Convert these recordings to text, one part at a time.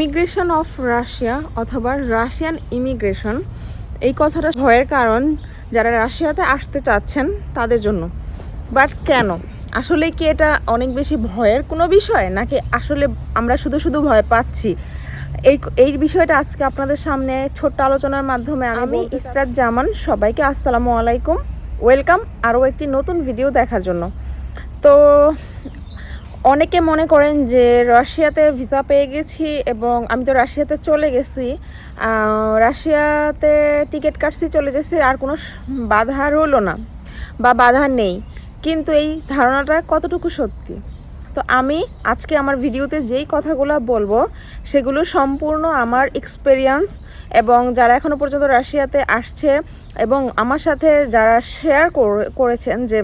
Immigration of Russia অথবা Russian immigration এই কথাটা ভয়ের কারণ যারা রাশিয়াতে আসতে চাচ্ছেন তাদের জন্য। বাট কেন? আসলে কি এটা অনেক বেশি ভয়ের কোনো বিষয়? নাকি আসলে আমরা শুধু শুধু ভয় পাচ্ছি? এই এই বিষয়টা আজকে আপনাদের সামনে ছোট্ট আলোচনার মাধ্যমে আমি ইসরাত জামান সবাইকে আসসালামু আলাইকুম। ওয়েলকাম আরও একটি নতুন ভিডিও দেখার জন্য। তো অনেকে মনে করেন যে রাশিয়াতে ভিসা পেয়ে গেছি এবং আমি তো রাশিয়াতে চলে গেছি রাশিয়াতে টিকিট কাটছি, চলে গেছি আর কোনো বাধা রইল না বা বাধা নেই। কিন্তু এই ধারণাটা কতটুকু সত্যি? তো আমি আজকে আমার ভিডিওতে যেই কথাগুলো বলব, সেগুলো সম্পূর্ণ আমার এক্সপেরিয়েন্স এবং যারা এখনও পর্যন্ত রাশিয়াতে আসছে এবং আমার সাথে যারা শেয়ার করেছেন যে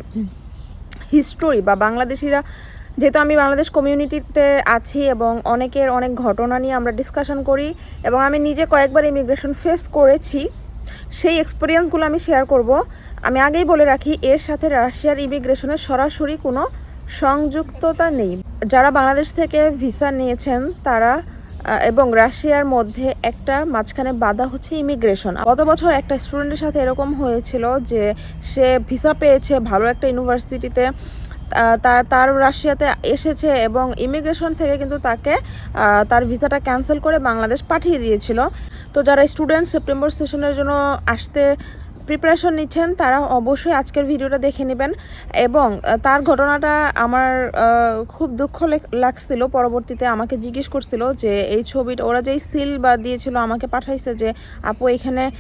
হিস্টোরি বা বাংলাদেশিরা যেহেতু আমি বাংলাদেশ কমিউনিটিতে আছি এবং অনেকের অনেক ঘটনা নিয়ে আমরা ডিসকাশন করি এবং আমি নিজে কয়েকবার ইমিগ্রেশন ফেস করেছি, সেই এক্সপিরিয়েন্সগুলো আমি শেয়ার করব। আমি আগেই বলে রাখি, এর সাথে রাশিয়ার ইমিগ্রেশনের সরাসরি কোনো সংযুক্ততা নেই। যারা বাংলাদেশ থেকে ভিসা নিয়েছেন, তারা এবং রাশিয়ার মধ্যে একটা মাঝখানে বাধা হচ্ছে ইমিগ্রেশন গত বছর একটা স্টুডেন্টের সাথে এরকম হয়েছিল যে সে ভিসা পেয়েছে ভালো একটা ইউনিভার্সিটিতে তার তার রাশিয়াতে এসেছে এবং ইমিগ্রেশন থেকে কিন্তু তাকে তার ভিসাটা ক্যান্সেল করে বাংলাদেশ পাঠিয়ে দিয়েছিল। তো যারা স্টুডেন্ট সেপ্টেম্বর সেশনের জন্য আসতে প্রিপারেশন নিচ্ছেন, তারা অবশ্যই আজকের ভিডিওটা দেখে নেবেন। এবং তার ঘটনাটা আমার খুব দুঃখ লেগ- লাগছিল। পরবর্তীতে আমাকে জিজ্ঞেস করছিল যে, এই ছবিটা, ওরা যেই সিল বা দিয়েছিল, আমাকে পাঠাইছে যে, আপু, এখানে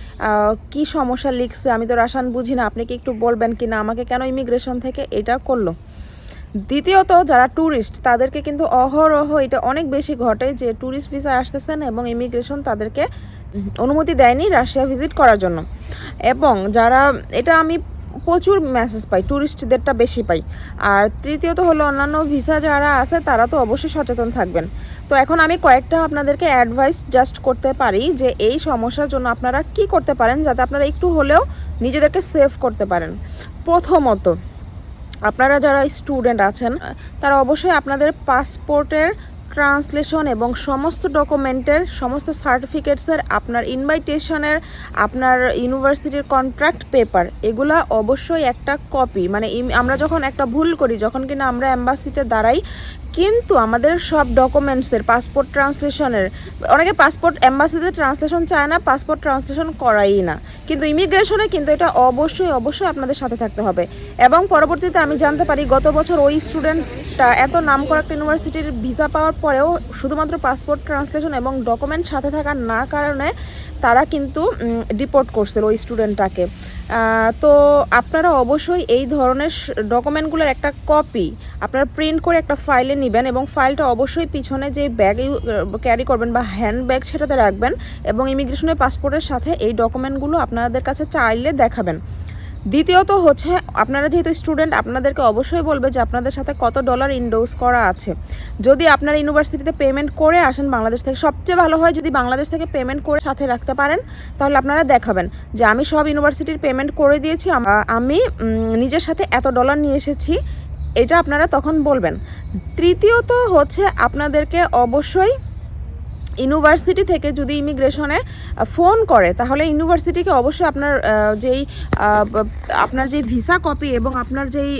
কি সমস্যা লিখছে? আমি তো রাসায়ন বুঝি না। আপনি কি একটু বলবেন কি না আমাকে কেন ইমিগ্রেশন থেকে এটা করল? দ্বিতীয়ত, যারা ট্যুরিস্ট তাদেরকে কিন্তু অহরহ এটা অনেক বেশি ঘটে যে ট্যুরিস্ট ভিসা আসতেছেন এবং ইমিগ্রেশন তাদেরকে অনুমতি দেয়নি রাশিয়া ভিজিট করার জন্য। এবং যারা, এটা আমি প্রচুর মেসেজ পাই ট্যুরিস্টদেরটা বেশি পাই। আর তৃতীয়ত হলো, অন্যান্য ভিসা যারা আছে, তারা তো অবশ্যই সচেতন থাকবেন। তো এখন আমি কয়েকটা আপনাদেরকে অ্যাডভাইস জাস্ট করতে পারি যে এই সমস্যার জন্য আপনারা কি করতে পারেন, যাতে আপনারা একটু হলেও নিজেদেরকে সেভ করতে পারেন। প্রথমত আপনারা যারা স্টুডেন্ট আছেন তারা অবশ্যই আপনাদের পাসপোর্টের ট্রান্সলেশন এবং সমস্ত ডকুমেন্টের, সমস্ত সার্টিফিকেটসের আপনার ইনভাইটেশনের, আপনার ইউনিভার্সিটির কন্ট্রাক্ট পেপার, এগুলা অবশ্যই একটা কপি। মানে আমরা যখন একটা ভুল করি, যখন কিনা আমরা অ্যাম্বাসিতে দাঁড়াই, কিন্তু আমাদের সব ডকুমেন্টসের, পাসপোর্ট ট্রান্সলেশনের, অনেকে পাসপোর্ট অ্যাম্বাসিতে ট্রান্সলেশন চায় না, পাসপোর্ট ট্রান্সলেশন করাই না। কিন্তু ইমিগ্রেশনে কিন্তু এটা অবশ্যই অবশ্যই আপনাদের সাথে থাকতে হবে। এবং পরবর্তীতে আমি জানতে পারি, গত বছর ওই স্টুডেন্টটা এত নাম করা একটা ইউনিভার্সিটির ভিসা পাওয়ার পরেও শুধুমাত্র পাসপোর্ট ট্রান্সলেশন এবং ডকুমেন্ট সাথে থাকার না কারণে তারা কিন্তু ডিপোর্ট করছিল ওই স্টুডেন্টটাকে তো আপনারা অবশ্যই এই ধরনের ডকুমেন্টগুলোর একটা কপি আপনারা প্রিন্ট করে একটা ফাইলে নেবেন এবং ফাইলটা অবশ্যই পিছনে যে ব্যাগে ক্যারি করবেন বা হ্যান্ড ব্যাগ সেটাতে রাখবেন এবং ইমিগ্রেশনের পাসপোর্টের সাথে এই ডকুমেন্টগুলো আপনাদের কাছে চাইলে দেখাবেন। দ্বিতীয়ত হচ্ছে, আপনারা যেহেতু স্টুডেন্ট, আপনাদেরকে অবশ্যই বলবে যে আপনাদের সাথে কত ডলার ইনডোজ করা আছে। যদি আপনার ইউনিভার্সিটিতে পেমেন্ট করে আসেন, বাংলাদেশ থেকে সবচেয়ে ভালো হয় যদি বাংলাদেশ থেকে পেমেন্ট করে সাথে রাখতে পারেন, তাহলে আপনারা দেখাবেন যে আমি সব ইউনিভার্সিটির পেমেন্ট করে দিয়েছি, আমি নিজের সাথে এত ডলার নিয়ে এসেছি, এটা আপনারা তখন বলবেন। তৃতীয়ত হচ্ছে, আপনাদেরকে অবশ্যই ইউনিভার্সিটি থেকে যদি ইমিগ্রেশনে ফোন করে, তাহলে ইউনিভার্সিটিকে অবশ্যই আপনার যেই আপনার যেই ভিসা কপি এবং আপনার যেই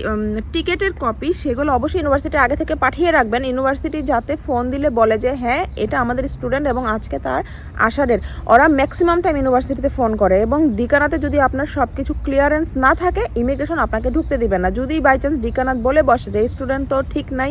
টিকেটের কপি, সেগুলো অবশ্যই ইউনিভার্সিটি আগে থেকে পাঠিয়ে রাখবেন। ইউনিভার্সিটি যাতে ফোন দিলে বলে যে হ্যাঁ এটা আমাদের স্টুডেন্ট এবং আজকে তার আসারের ওরা ম্যাক্সিমাম টাইম ইউনিভার্সিটিতে ফোন করে এবং ডিকানাতে যদি আপনার সব কিছু ক্লিয়ারেন্স না থাকে, ইমিগ্রেশন আপনাকে ঢুকতে দিবে না। যদি বাই চান্স ডিকানাত বলে বসে যে, স্টুডেন্ট তো ঠিক নাই,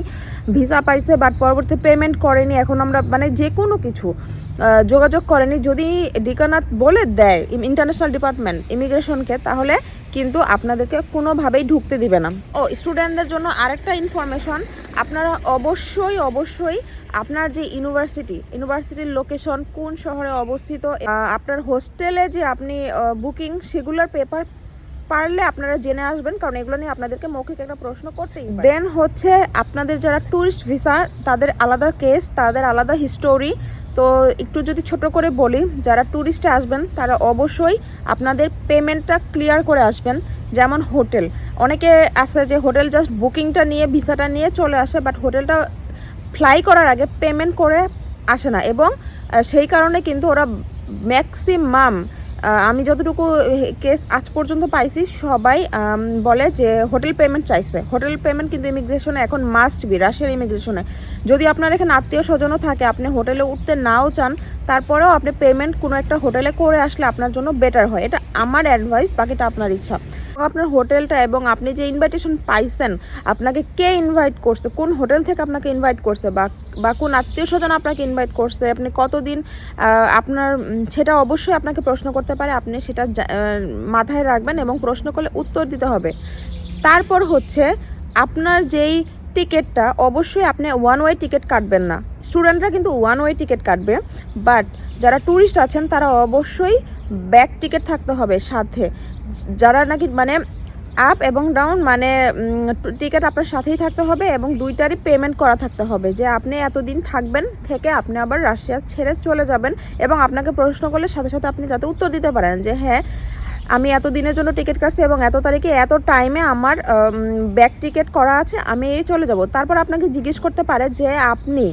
ভিসা পাইছে বাট পরবর্তী পেমেন্ট করেনি, এখন আমরা মানে যে কোনো কিছু আহ, যোগাযোগ করেনি। যদি ডিকানাত বলে দেয় ইন্টারন্যাশনাল ডিপার্টমেন্ট ইমিগ্রেশনকে তাহলে কিন্তু আপনাদেরকে কোনোভাবেই ঢুকতে দিবে না। ও স্টুডেন্টদের জন্য আরেকটা ইনফরমেশন আপনারা অবশ্যই অবশ্যই আপনার যে ইউনিভার্সিটি ইউনিভার্সিটির লোকেশন কোন শহরে অবস্থিত আপনার হোস্টেলে যে আপনি বুকিং সেগুলোর পেপার পারলে আপনারা জেনে আসবেন, কারণ এগুলো নিয়ে আপনাদেরকে মৌখিক একটা প্রশ্ন করতেই দেন হচ্ছে আপনাদের যারা ট্যুরিস্ট ভিসা তাদের আলাদা কেস তাদের আলাদা হিস্টোরি তো একটু যদি ছোট করে বলি, যারা ট্যুরিস্টে আসবেন, তারা অবশ্যই আপনাদের পেমেন্টটা ক্লিয়ার করে আসবেন, যেমন হোটেল। অনেকে আছে যে হোটেল জাস্ট বুকিংটা নিয়ে ভিসাটা নিয়ে চলে আসে বাট হোটেলটা ফ্লাই করার আগে পেমেন্ট করে আসে না। এবং সেই কারণে কিন্তু ওরা ম্যাক্সিমাম আমি যতটুকু কেস আজ পর্যন্ত পাইছি, সবাই বলে যে হোটেল পেমেন্ট চাইছে। হোটেল পেমেন্ট কিন্তু ইমিগ্রেশনে এখন মাস্ট বি রাশিয়ার ইমিগ্রেশনে যদি আপনার এখানে আত্মীয় স্বজনও থাকে, আপনি হোটেলে উঠতে নাও চান, তারপরেও আপনি পেমেন্ট কোনো একটা হোটেলে করে আসলে আপনার জন্য বেটার হয়। এটা আমার অ্যাডভাইস বাকিটা আপনার ইচ্ছা। আপনার হোটেলটা এবং আপনি যে ইনভাইটেশন পাইছেন, আপনাকে কে ইনভাইট করছে, কোন হোটেল থেকে আপনাকে ইনভাইট করছে, বা বা কোন আত্মীয় স্বজন আপনাকে ইনভাইট করছে, আপনি কতদিন আপনার সেটা অবশ্যই আপনাকে প্রশ্ন করতে পারে, আপনি সেটা মাথায় রাখবেন এবং প্রশ্ন করলে উত্তর দিতে হবে। তারপর হচ্ছে, আপনার যেই টিকিটটা, অবশ্যই আপনি ওয়ান ওয়ে টিকিট কাটবেন না। স্টুডেন্টরা কিন্তু ওয়ান ওয়ে টিকিট কাটবে বাট যারা ট্যুরিস্ট আছেন, তারা অবশ্যই ব্যাক টিকিট থাকতে হবে সাথে। যারা নাকি মানে আপ এবং ডাউন মানে টিকিট আপনার সাথেই থাকতে হবে এবং দুইটারই পেমেন্ট করা থাকতে হবে। যে আপনি এতদিন থাকবেন থেকে আপনি আবার রাশিয়া ছেড়ে চলে যাবেন এবং আপনাকে প্রশ্ন করলে সাথে সাথে আপনি যাতে উত্তর দিতে পারেন যে হ্যাঁ আমি এত দিনের জন্য টিকিট কাটছি এবং এত তারিখে এত টাইমে আমার ব্যাক টিকিট করা আছে, আমি এই চলে যাব। তারপর আপনাকে জিজ্ঞেস করতে পারে যে, আপনি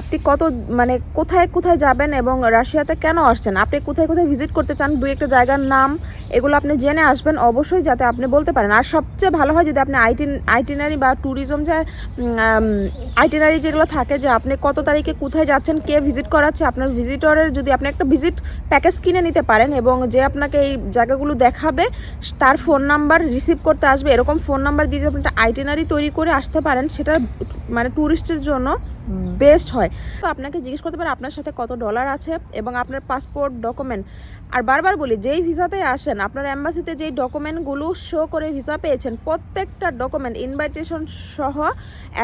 আপনি কত মানে কোথায় কোথায় যাবেন এবং রাশিয়াতে কেন আসছেন? আপনি কোথায় কোথায় ভিজিট করতে চান? দুই একটা জায়গার নাম, এগুলো আপনি জেনে আসবেন অবশ্যই যাতে আপনি বলতে পারেন। আর সবচেয়ে ভালো হয় যদি আপনি আইটিন আইটিনারি বা ট্যুরিজম যে আইটিনারি যেগুলো থাকে যে আপনি কত তারিখে কোথায় যাচ্ছেন, কে ভিজিট করাচ্ছে, আপনার ভিজিটরের যদি আপনি একটা ভিজিট প্যাকেজ কিনে নিতে পারেন এবং যে আপনাকে এই জায়গাগুলো দেখাবে, তার ফোন নাম্বার রিসিভ করতে আসবে, এরকম ফোন নাম্বার দিয়ে আপনি একটা আইটিনারি তৈরি করে আসতে পারেন সেটা মানে ট্যুরিস্টের জন্য বেস্ট হয়। তো আপনাকে জিজ্ঞেস করতে পারে আপনার সাথে কত ডলার আছে এবং আপনার পাসপোর্ট ডকুমেন্ট আর বারবার বলি যেই ভিসাতে আসেন আপনার অ্যাম্বাসিতে যেই ডকুমেন্টগুলো শো করে ভিসা পেয়েছেন প্রত্যেকটা ডকুমেন্ট ইনভাইটেশন সহ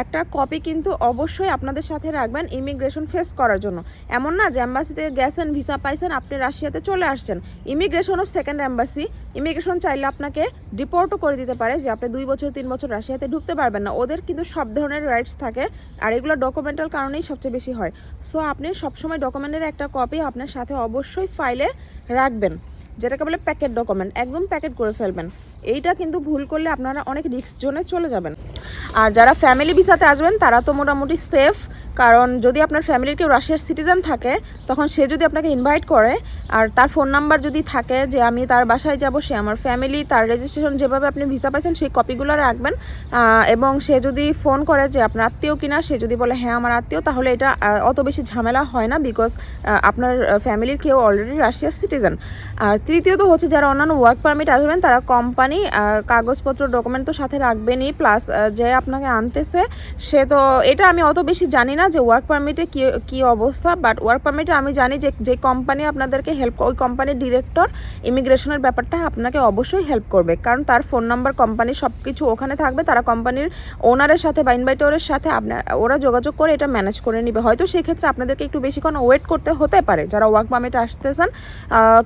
একটা কপি কিন্তু অবশ্যই আপনাদের সাথে রাখবেন ইমিগ্রেশন ফেস করার জন্য। এমন না যে অ্যাম্বাসিতে গেছেন ভিসা পাইছেন আপনি রাশিয়াতে চলে আসছেন। ইমিগ্রেশনও সেকেন্ড অ্যাম্বাসি ইমিগ্রেশন চাইলে আপনাকে ডিপোর্টও করে দিতে পারে যে আপনি দুই বছর তিন বছর রাশিয়াতে ঢুকতে পারবেন না। ওদের কিন্তু সব ধরনের রাইটস থাকে আর এগুলো ডকুমেন্টাল কারণেই সবচেয়ে বেশি হয়। সো আপনি সবসময় ডকুমেন্টের একটা কপি আপনার সাথে অবশ্যই ফাইলে রাখবেন, যেটাকে বলে প্যাকেট ডকুমেন্ট একদম প্যাকেট করে ফেলবেন। এইটা কিন্তু ভুল করলে আপনারা অনেক রিস্ক জোনে চলে যাবেন। আর যারা ফ্যামিলি ভিসাতে আসবেন, তারা তো মোটামুটি সেফ কারণ যদি আপনার ফ্যামিলির কেউ রাশিয়ার সিটিজেন থাকে, তখন সে যদি আপনাকে ইনভাইট করে, আর তার ফোন নাম্বার যদি থাকে যে আমি তার বাসায় যাব, সে আমার ফ্যামিলি তার রেজিস্ট্রেশন যেভাবে আপনি ভিসা পাইছেন, সেই কপিগুলো রাখবেন। এবং সে যদি ফোন করে যে আপনার আত্মীয় কিনা, সে যদি বলে হ্যাঁ আমার আত্মীয়, তাহলে এটা অত বেশি ঝামেলা হয় না বিকজ আপনার ফ্যামিলির কেউ অলরেডি রাশিয়ার সিটিজেন আর তৃতীয়ত হচ্ছে, যারা অন্যান্য ওয়ার্ক পারমিট আসবেন, তারা কোম্পানি কাগজপত্র ডকুমেন্ট তো সাথে রাখবেনই প্লাস যে আপনাকে আনতেছে, সে তো, এটা আমি অত বেশি জানি না যে ওয়ার্ক পারমিটে কি কি অবস্থা বাট ওয়ার্ক পারমিটে আমি জানি যে যে কোম্পানি আপনাদেরকে হেল্প ওই কোম্পানির ডিরেক্টর ইমিগ্রেশনের ব্যাপারটা আপনাকে অবশ্যই হেল্প করবে, কারণ তার ফোন নাম্বার কোম্পানি সব কিছু ওখানে থাকবে, তারা কোম্পানির ওনারের সাথে বা ইনভাইটরের সাথে আপনার ওরা যোগাযোগ করে এটা ম্যানেজ করে নেবে, হয়তো সেক্ষেত্রে আপনাদেরকে একটু বেশিক্ষণ ওয়েট করতে হতে পারে, যারা ওয়ার্ক পারমিটে আসতেছেন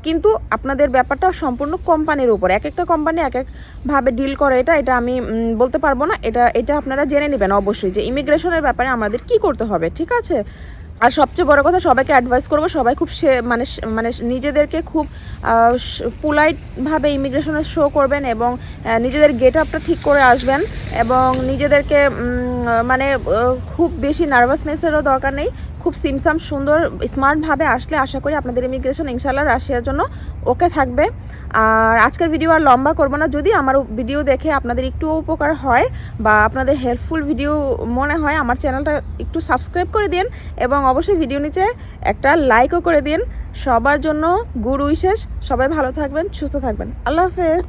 কিন্তু আপনাদের ব্যাপারটা সম্পূর্ণ কোম্পানির উপর, এক একটা কোম্পানি এক একভাবে ডিল করে এটা এটা আমি বলতে পারব না। এটা এটা আপনারা জেনে নেবেন অবশ্যই যে ইমিগ্রেশনের ব্যাপারে আমাদের কি করতে হবে, ঠিক আছে? আর সবচেয়ে বড় কথা, সবাইকে অ্যাডভাইস করব, সবাই খুব সে মানে মানে নিজেদেরকে খুব পোলাইটভাবে ইমিগ্রেশনে শো করবেন এবং নিজেদের গেট আপটা ঠিক করে আসবেন এবং নিজেদেরকে মানে খুব বেশি নার্ভাসনেসেরও দরকার নেই। খুব সিমসাম, সুন্দর, স্মার্টভাবে আসলে আশা করি আপনাদের ইমিগ্রেশন ইনশাল্লাহ রাশিয়ার জন্য ওকে থাকবে। আর আজকের ভিডিও আর লম্বা করব না, যদি আমার ভিডিও দেখে আপনাদের একটু উপকার হয় বা আপনাদের হেল্পফুল ভিডিও মনে হয়, আমার চ্যানেলটা একটু সাবস্ক্রাইব করে দিন এবং অবশ্যই ভিডিও নিচে একটা লাইকও করে দিন। সবার জন্য গুড উইশেস, সবাই ভালো থাকবেন, সুস্থ থাকবেন। আল্লাহ হাফেজ।